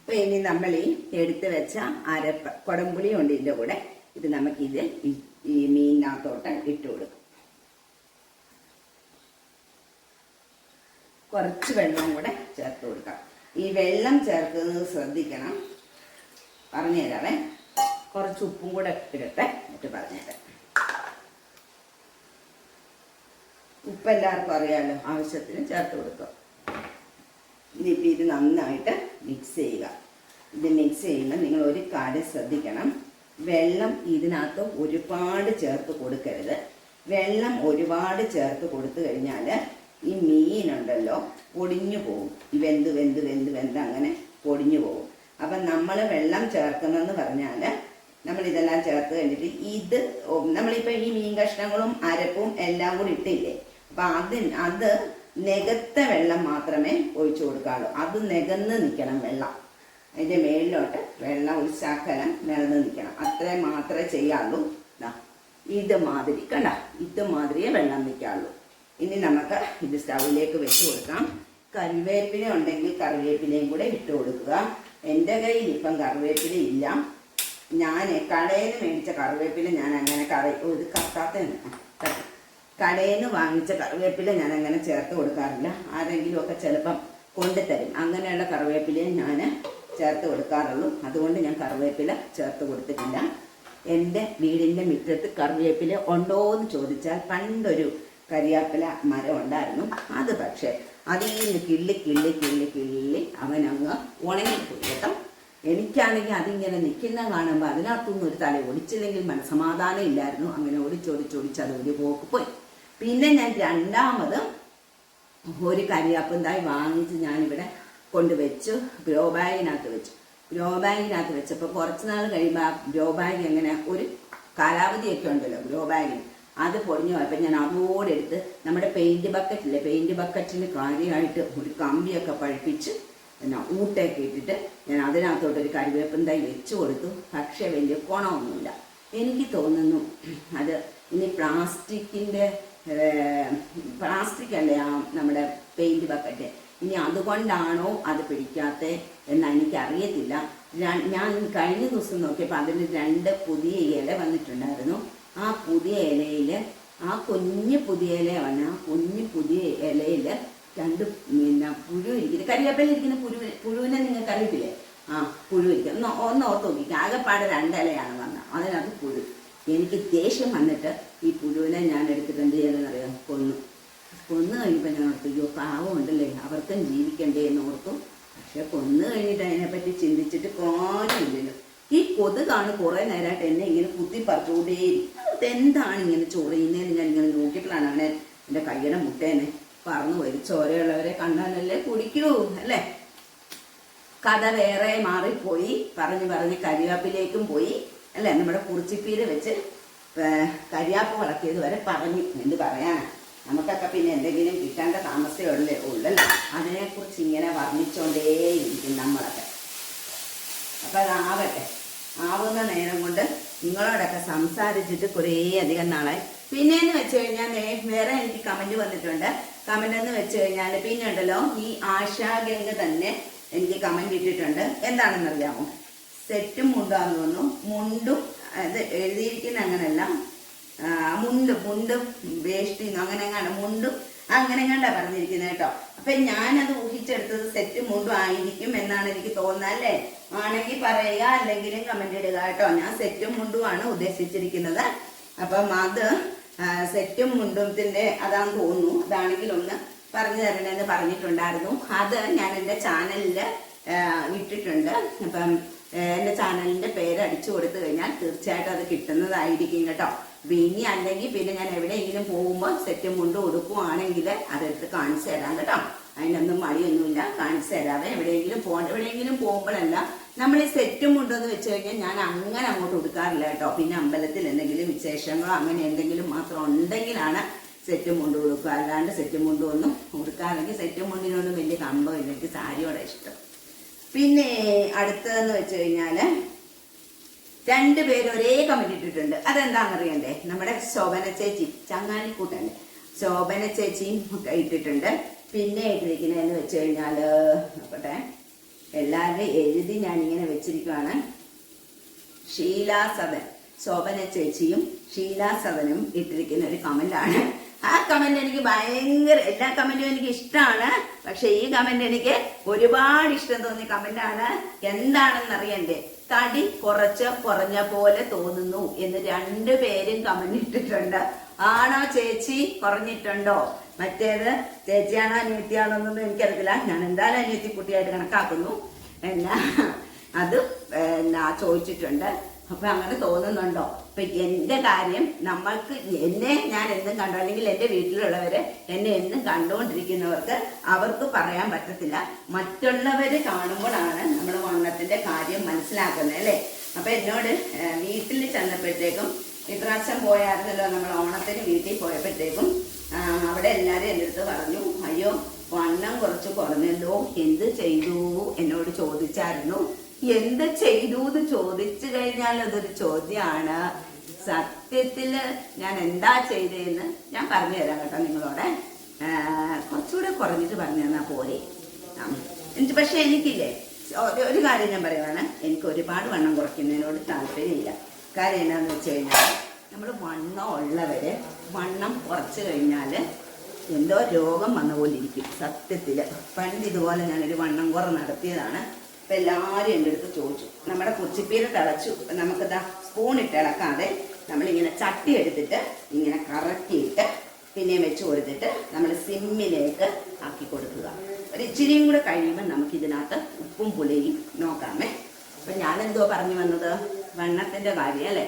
അപ്പൊ ഇനി നമ്മൾ ഈ എടുത്ത് വെച്ച അരപ്പ് കുടംപുളി ഉണ്ട് ഇതിന്റെ കൂടെ. ഇത് നമുക്ക് ഇത് ഈ മീനിനകത്തോട്ട് ഇട്ട് കൊടുക്കും. കുറച്ച് വെള്ളം കൂടെ ചേർത്ത് കൊടുക്കാം. ഈ വെള്ളം ചേർക്കുന്നത് ശ്രദ്ധിക്കണം. പറഞ്ഞു തരാവേ കുറച്ച് ഉപ്പും കൂടെ ഇടട്ടെ എന്നിട്ട് പറഞ്ഞുതരാം. ഉപ്പ് എല്ലാവർക്കും അറിയാമല്ലോ ആവശ്യത്തിന് ചേർത്ത് കൊടുക്കുക. ഇനിയിപ്പോൾ ഇത് നന്നായിട്ട് മിക്സ് ചെയ്യുക. ഇത് മിക്സ് ചെയ്യുമ്പോൾ നിങ്ങൾ ഒരു കാര്യം ശ്രദ്ധിക്കണം. വെള്ളം ഇതിനകത്ത് ഒരുപാട് ചേർത്ത് കൊടുക്കരുത്. വെള്ളം ഒരുപാട് ചേർത്ത് കൊടുത്തു കഴിഞ്ഞാൽ ഈ മീനുണ്ടല്ലോ പൊടിഞ്ഞു പോകും. വെന്ത് വെന്ത് വെന്ത് വെന്ത് അങ്ങനെ പൊടിഞ്ഞു പോകും. അപ്പം നമ്മൾ വെള്ളം ചേർക്കുന്നതെന്ന് പറഞ്ഞാൽ നമ്മൾ ഇതെല്ലാം ചേർത്ത് കഴിഞ്ഞിട്ട് ഇത് നമ്മളിപ്പോൾ ഈ മീൻ കഷ്ണങ്ങളും അരപ്പും എല്ലാം കൂടി ഇട്ടില്ലേ അപ്പം അതിന് അത് നികത്ത വെള്ളം മാത്രമേ ഒഴിച്ചു കൊടുക്കാറുള്ളൂ അത് നികന്ന് നിൽക്കണം വെള്ളം. അതിന്റെ മേളിലോട്ട് വെള്ളം ഒരു ശകലം നിൽക്കണം അത്രയും മാത്രമേ ചെയ്യാറുള്ളൂ ഇത് മാതിരി കണ്ട? ഇത് മാതിരിയേ വെള്ളം നിൽക്കാറുള്ളൂ ഇനി നമുക്ക് ഇത് സ്റ്റൗവിലേക്ക് വെച്ച് കൊടുക്കാം. കറിവേപ്പില ഉണ്ടെങ്കിൽ കറിവേപ്പിലയും കൂടെ ഇട്ട് കൊടുക്കുക. എന്റെ കയ്യിൽ ഇപ്പം കറിവേപ്പില ഇല്ല. ഞാൻ കടയിൽ നിന്ന് മേടിച്ച കറിവേപ്പില ഞാൻ അങ്ങനെ കറി ഒരു കത്താത്ത കടയിൽ നിന്ന് വാങ്ങിച്ച കറിവേപ്പില ഞാൻ അങ്ങനെ ചേർത്ത് കൊടുക്കാറില്ല. ആരെങ്കിലും ഒക്കെ ചിലപ്പം കൊണ്ടുതരും. അങ്ങനെയുള്ള കറിവേപ്പിലയും ഞാൻ ചേർത്ത് കൊടുക്കാറുള്ളൂ. അതുകൊണ്ട് ഞാൻ കറിവേപ്പില ചേർത്ത് കൊടുത്തിട്ടില്ല. എന്റെ വീടിന്റെ മുറ്റത്ത് കറിവേപ്പില ഉണ്ടോ എന്ന് ചോദിച്ചാൽ പണ്ടൊരു കരിയാപ്പില മരം ഉണ്ടായിരുന്നു. അത് പക്ഷേ അതിൽ നിന്ന് കിള്ളി കിള്ളി കിള്ളി കിള്ളി അവനങ്ങ് ഉണങ്ങിപ്പോയി കേട്ടോ. എനിക്കാണെങ്കിൽ അതിങ്ങനെ നിൽക്കുന്ന കാണുമ്പോൾ അതിനകത്തുനിന്ന് ഒരു തല ഒടിച്ചില്ലെങ്കിൽ മനസമാധാനം ഇല്ലായിരുന്നു. അങ്ങനെ ഒടിച്ചൊടിച്ചൊടിച്ച് അത് ഒരു പോക്ക് പോയി. പിന്നെ ഞാൻ രണ്ടാമത് ഒരു കരിയാപ്പന്തായി വാങ്ങിച്ച് ഞാനിവിടെ കൊണ്ടുവച്ചു ഗ്രോ ബാഗിനകത്ത് വെച്ചു. ഗ്രോ ബാഗിനകത്ത് വെച്ചപ്പോൾ കുറച്ച് നാൾ കഴിയുമ്പോൾ ആ ഗ്രോ ബാഗ് എങ്ങനെ ഒരു കാലാവധിയൊക്കെ ഉണ്ടല്ലോ ഗ്രോ ബാഗിന്. അത് പൊടിഞ്ഞു പോയപ്പോൾ ഞാൻ അതോടെ എടുത്ത് നമ്മുടെ പെയിന്റ് ബക്കറ്റില്ലേ പെയിന്റ് ബക്കറ്റിന് കാര്യമായിട്ട് ഒരു കമ്പിയൊക്കെ പഴിപ്പിച്ച് എന്നാ ഊട്ടയൊക്കെ ഇട്ടിട്ട് ഞാൻ അതിനകത്തോട്ട് ഒരു കരിവേപ്പൻ തൈ വെച്ച് കൊടുത്തു. പക്ഷേ വലിയ കുണമൊന്നുമില്ല എനിക്ക് തോന്നുന്നു അത് ഇനി പ്ലാസ്റ്റിക്കിന്റെ പ്ലാസ്റ്റിക് അല്ലേ ആ നമ്മുടെ പെയിന്റ് ബക്കറ്റ് ഇനി അതുകൊണ്ടാണോ അത് പിടിക്കാത്ത എന്ന് എനിക്കറിയത്തില്ല. ഞാൻ- കഴിഞ്ഞ ദിവസം നോക്കിയപ്പോൾ അതിന് രണ്ട് പുതിയ ഇല വന്നിട്ടുണ്ടായിരുന്നു. ആ പുതിയ ഇലയിൽ ആ കുഞ്ഞ് പുതിയ ഇല വന്ന ആ കുഞ്ഞ് പുതിയ ഇലയിൽ രണ്ട് പിന്നെ പുഴു ഇരിക്കുന്നത് കരിവേപ്പില ഇരിക്കുന്ന പുഴു പുഴുവിനെ നിങ്ങൾക്ക് അറിയത്തില്ലേ ആ പുഴു ഇരിക്കും ഒന്ന് ഒന്ന് ഓർത്ത് നോക്കിക്കുക ആകെപ്പാടെ രണ്ടിലയാണ് വന്നത്. അതിനകത്ത് പുഴു. എനിക്ക് ദേഷ്യം വന്നിട്ട് ഈ പുഴുവിനെ ഞാൻ എടുത്തിട്ട് എന്ത് കൊന്നു. കൊന്നു കഴിഞ്ഞപ്പോൾ ഞാൻ ഓർത്തു അയ്യോ പാവമുണ്ടല്ലേ അവർക്കും ജീവിക്കണ്ടേ എന്ന് ഓർത്തു. പക്ഷെ കൊന്നു കഴിഞ്ഞിട്ട് അതിനെപ്പറ്റി ചിന്തിച്ചിട്ട് കാര്യമില്ലല്ലോ. ഈ കൊതുകാണ് കുറേ നേരമായിട്ട് എന്നെ ഇങ്ങനെ കുത്തി പറിച്ചുകൊണ്ടേയിരിക്കും എന്താണ് ഇങ്ങനെ ചൊറിയുന്നതെന്ന് ഞാൻ ഇങ്ങനെ നോക്കിയപ്പോഴാണ് അങ്ങനെ എന്റെ കയ്യുടെ മുട്ടേനെ പറന്നു പോയി ചോരയുള്ളവരെ കണ്ടാലല്ലേ കുടിക്കൂ അല്ലേ? കഥ വേറെ മാറിപ്പോയി. പറഞ്ഞു പറഞ്ഞ് കരിവാപ്പിലേക്കും പോയി അല്ലേ? നമ്മുടെ കുറിച്ചിപ്പീര് വെച്ച് കരിയാപ്പ് വളർത്തിയത് വരെ പറഞ്ഞു എന്ന് പറയാനാണ് നമുക്കൊക്കെ പിന്നെ എന്തെങ്കിലും കിട്ടേണ്ട താമസമേ ഉള്ളല്ല. അതിനെക്കുറിച്ച് ഇങ്ങനെ വർണിച്ചുകൊണ്ടേയിരിക്കും നമ്മളൊക്കെ. അപ്പം അതാവട്ടെ ആവുന്ന നേരം കൊണ്ട് നിങ്ങളോടൊക്കെ സംസാരിച്ചിട്ട് കുറേ അധികം നാളായി. പിന്നെന്ന് വെച്ച് കഴിഞ്ഞാൽ വേറെ എനിക്ക് കമന്റ് വന്നിട്ടുണ്ട്. കമന്റ് എന്ന് വെച്ച് കഴിഞ്ഞാൽ പിന്നെ ഉണ്ടല്ലോ ഈ ആശാഗംഗ തന്നെ എനിക്ക് കമന്റ് ഇട്ടിട്ടുണ്ട്. എന്താണെന്നറിയാമോ? സെറ്റും മുണ്ടാന്ന് തോന്നുന്നു. മുണ്ടും അത് എഴുതിയിരിക്കുന്ന അങ്ങനെയല്ല മുണ്ട് മുണ്ട് വേഷ്ടിന്നും അങ്ങനെ എങ്ങാണ്ട് മുണ്ടും അങ്ങനെ എങ്ങാണ്ടാ പറഞ്ഞിരിക്കുന്നത് കേട്ടോ. അപ്പൊ ഞാനത് ഊഹിച്ചെടുത്തത് സെറ്റ് മുണ്ടും ആയിരിക്കും എന്നാണ് എനിക്ക് തോന്നുന്നത് അല്ലേ? ആണെങ്കിൽ പറയുക അല്ലെങ്കിലും കമന്റ് ഇടുക കേട്ടോ. ഞാൻ സെറ്റും മുണ്ടും ആണ് ഉദ്ദേശിച്ചിരിക്കുന്നത്. അപ്പം അത് സെറ്റും മുണ്ടുത്തിന്റെ അതാന്ന് തോന്നുന്നു. അതാണെങ്കിൽ ഒന്ന് പറഞ്ഞു തരണമെന്ന് പറഞ്ഞിട്ടുണ്ടായിരുന്നു. അത് ഞാൻ എന്റെ ചാനലിൽ ഇട്ടിട്ടുണ്ട്. അപ്പം എന്റെ ചാനലിന്റെ പേര് അടിച്ചു കൊടുത്തു കഴിഞ്ഞാൽ തീർച്ചയായിട്ടും അത് കിട്ടുന്നതായിരിക്കും കേട്ടോ. ഇനി അല്ലെങ്കിൽ പിന്നെ ഞാൻ എവിടെയെങ്കിലും പോകുമ്പോൾ സെറ്റും മുണ്ടും ഉടുക്കുവാണെങ്കിൽ അതെടുത്ത് കാണിച്ചു തരാം കേട്ടോ. അതിനൊന്നും മടിയൊന്നുമില്ല കാണിച്ചു തരാതെ എവിടെയെങ്കിലും പോകണ്ട എവിടെയെങ്കിലും പോകുമ്പോഴല്ല നമ്മൾ ഈ സെറ്റും മുണ്ടെന്ന് വെച്ച് കഴിഞ്ഞാൽ ഞാൻ അങ്ങനെ അങ്ങോട്ട് ഉടുക്കാറില്ല കേട്ടോ. പിന്നെ അമ്പലത്തിൽ എന്തെങ്കിലും വിശേഷങ്ങളോ അങ്ങനെ എന്തെങ്കിലും മാത്രം ഉണ്ടെങ്കിലാണ് സെറ്റും കൊണ്ട് ഉടുക്കുക അല്ലാണ്ട് സെറ്റും മുണ്ടും ഒന്നും സെറ്റും മുണ്ടിനൊന്നും വലിയ കമ്പമില്ല. എനിക്ക് സാരിയോടെ ഇഷ്ടം. പിന്നെ അടുത്തതെന്ന് വെച്ച് കഴിഞ്ഞാൽ പേര് ഒരേ കമന്റ് ഇട്ടിട്ടുണ്ട്. അതെന്താണെന്നറിയണ്ടേ നമ്മുടെ ശോഭന ചേച്ചി ചങ്ങാലിക്കൂട്ടല്ലേ ശോഭന ചേച്ചിയും ഇട്ടിട്ടുണ്ട്. പിന്നെ ഇട്ടിരിക്കുന്നതെന്ന് വെച്ച് കഴിഞ്ഞാൽ നോക്കട്ടെ. എല്ലാവരും എഴുതി ഞാനിങ്ങനെ വെച്ചിരിക്കുകയാണ് ഷീലാ സദൻ ശോഭന ചേച്ചിയും ഷീലാ സദനും ഇട്ടിരിക്കുന്ന ഒരു കമന്റാണ്. ആ കമന്റ് എനിക്ക് ഭയങ്കര എല്ലാ കമന്റും എനിക്ക് ഇഷ്ടമാണ് പക്ഷെ ഈ കമന്റ് എനിക്ക് ഒരുപാട് ഇഷ്ടം തോന്നിയ കമന്റാണ് എന്താണെന്ന് അറിയണ്ടേ? തടി കുറച്ച് കുറഞ്ഞ പോലെ തോന്നുന്നു എന്ന് രണ്ടു പേരും കമന്റ് ഇട്ടിട്ടുണ്ട്. ആണോ ചേച്ചി? കുറഞ്ഞിട്ടുണ്ടോ? മറ്റേത് ചേച്ചിയാണോ അനിയത്തിയാണോ എന്നൊന്നും എനിക്കറിയില്ല ഞാൻ എന്തായാലും അനിയത്തി കുട്ടിയായിട്ട് കണക്കാക്കുന്നു. എന്നാ അത് എന്നാ ചോദിച്ചിട്ടുണ്ട്. അപ്പൊ അങ്ങനെ തോന്നുന്നുണ്ടോ? അപ്പൊ എന്റെ കാര്യം നമ്മൾക്ക് എന്നെ ഞാൻ എന്നും കണ്ടു അല്ലെങ്കിൽ എന്റെ വീട്ടിലുള്ളവര് എന്നെ എന്നും കണ്ടുകൊണ്ടിരിക്കുന്നവർക്ക് അവർക്ക് പറയാൻ പറ്റത്തില്ല. മറ്റുള്ളവര് കാണുമ്പോഴാണ് നമ്മൾ വണ്ണത്തിന്റെ കാര്യം മനസ്സിലാക്കുന്നത് അല്ലേ? അപ്പൊ എന്നോട് വീട്ടിൽ ചെന്നപ്പോഴത്തേക്കും ഇപ്രാവശ്യം പോയായിരുന്നല്ലോ നമ്മൾ ഓണത്തിന് വീട്ടിൽ പോയപ്പോഴത്തേക്കും അവിടെ എല്ലാവരും എന്റെ അടുത്ത് പറഞ്ഞു അയ്യോ വണ്ണം കുറച്ച് കുറഞ്ഞല്ലോ എന്ത് ചെയ്തു? എന്നോട് ചോദിച്ചായിരുന്നു. എന്ത് ചെയ്തു? എന്ന് ചോദിച്ചു കഴിഞ്ഞാൽ അതൊരു ചോദ്യമാണ്. സത്യത്തിൽ ഞാൻ എന്താ ചെയ്തതെന്ന് ഞാൻ പറഞ്ഞു തരാം കേട്ടോ നിങ്ങളോടെ. കുറച്ചുകൂടെ കുറഞ്ഞിട്ട് പറഞ്ഞു തന്നാൽ പോരെ. എനിക്ക് പക്ഷെ എനിക്കില്ലേ ഒരു- കാര്യം ഞാൻ പറയുവാണ്. എനിക്ക് ഒരുപാട് വണ്ണം കുറയ്ക്കുന്നതിനോട് താല്പര്യമില്ല. കാര്യം എന്താണെന്ന് വെച്ച് കഴിഞ്ഞാൽ നമ്മൾ വണ്ണം ഉള്ളവർ വണ്ണം കുറച്ച് കഴിഞ്ഞാൽ എന്തോ രോഗം വന്ന പോലെ ഇരിക്കും സത്യത്തിൽ പണ്ട് ഇതുപോലെ ഞാനൊരു വണ്ണം കുറ നടത്തിയതാണ്. അപ്പം എല്ലാവരും എന്റെ അടുത്ത് ചോദിച്ചു. നമ്മുടെ കുച്ചിപ്പീര് തിളച്ചു. നമുക്കിതാ സ്പൂൺ ഇട്ട് ഇളക്കാതെ നമ്മളിങ്ങനെ ചട്ടി എടുത്തിട്ട് ഇങ്ങനെ കറക്കിയിട്ട് പിന്നെയും വെച്ച് കൊടുത്തിട്ട് നമ്മൾ സിമ്മിലേക്ക് ആക്കി കൊടുക്കുക. ഒരു ഇച്ചിരിയും കൂടെ കഴിയുമ്പോൾ നമുക്ക് ഇതിനകത്ത് ഉപ്പും പുളിയും നോക്കാമേ. അപ്പം ഞാനെന്തോ പറഞ്ഞു വന്നത്? വെണ്ണത്തിന്റെ കാര്യം അല്ലേ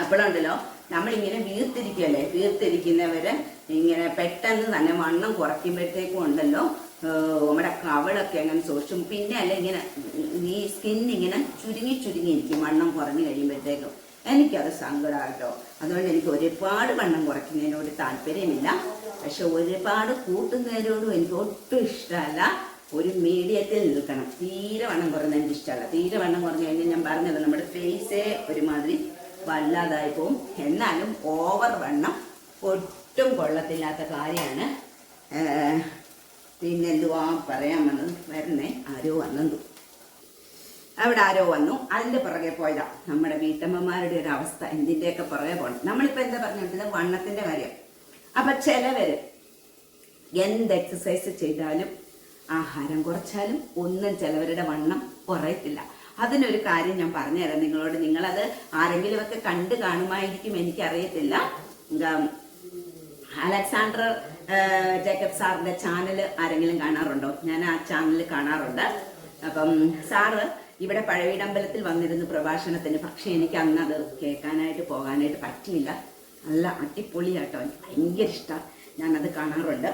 അപ്പോഴുണ്ടല്ലോ നമ്മളിങ്ങനെ വീർത്തിരിക്കുകയല്ലേ? വീർത്തിരിക്കുന്നവര് ഇങ്ങനെ പെട്ടെന്ന് തന്നെ വണ്ണം കുറയ്ക്കുമ്പോഴത്തേക്കും ഉണ്ടല്ലോ നമ്മുടെ കവളൊക്കെ അങ്ങനെ സൂക്ഷിച്ചും. പിന്നെ അല്ല ഇങ്ങനെ ഈ സ്കിന്നിങ്ങനെ ചുരുങ്ങി ചുരുങ്ങിയിരിക്കും വണ്ണം കുറഞ്ഞു കഴിയുമ്പോഴത്തേക്കും. എനിക്കത് സങ്കടമാട്ടോ അതുകൊണ്ട് എനിക്ക് ഒരുപാട് വണ്ണം കുറയ്ക്കുന്നതിനോട് താല്പര്യമില്ല. പക്ഷെ ഒരുപാട് കൂട്ടുന്നതിനോടും എനിക്ക് ഒട്ടും ഇഷ്ടമല്ല. ഒരു മീഡിയത്തിൽ നിൽക്കണം. തീരെ വണ്ണം കുറഞ്ഞ എനിക്ക് ഇഷ്ടമല്ല. തീരെ വണ്ണം കുറഞ്ഞു കഴിഞ്ഞാൽ ഞാൻ പറഞ്ഞത് നമ്മുടെ ഫേസേ ഒരുമാതിരി വല്ലാതായി പോവും. എന്നാലും ഓവർ വണ്ണം ഒട്ടും കൊള്ളത്തില്ലാത്ത കാര്യമാണ്. പിന്നെ എന്തുവാ പറയാൻ വന്നത്? വരുന്നേ. ആരോ വന്നു അവിടെ ആരോ വന്നു. അതിന്റെ പുറകെ പോയതാ. നമ്മുടെ വീട്ടമ്മമാരുടെ ഒരു അവസ്ഥ എന്തിന്റെയൊക്കെ പുറകെ പോകണം നമ്മളിപ്പോ എന്താ പറഞ്ഞിട്ടുള്ളത് വണ്ണത്തിന്റെ കാര്യം. അപ്പൊ ചിലവര് എന്ത് എക്സസൈസ് ചെയ്താലും ആഹാരം കുറച്ചാലും ഒന്നും ചിലവരുടെ വണ്ണം കുറയത്തില്ല. അതിനൊരു കാര്യം ഞാൻ പറഞ്ഞുതരാം നിങ്ങളോട്. നിങ്ങളത് ആരെങ്കിലുമൊക്കെ കണ്ടു കാണുമായിരിക്കും എനിക്കറിയത്തില്ല. അലക്സാണ്ടർ ജേക്കബ് സാറിന്റെ ചാനൽ ആരെങ്കിലും കാണാറുണ്ടോ? ഞാൻ ആ ചാനൽ കാണാറുണ്ട്. അപ്പം സാറ് ഇവിടെ പഴവീടമ്പലത്തിൽ വന്നിരുന്നു പ്രഭാഷണത്തിന്. പക്ഷെ എനിക്ക് അന്ന് അത് കേൾക്കാനായിട്ട് പോകാനായിട്ട് പറ്റിയില്ല. നല്ല അടിപൊളിയാട്ടോ. എനിക്ക് ഭയങ്കര ഇഷ്ടമാണ് ഞാനത് കാണാറുണ്ട്.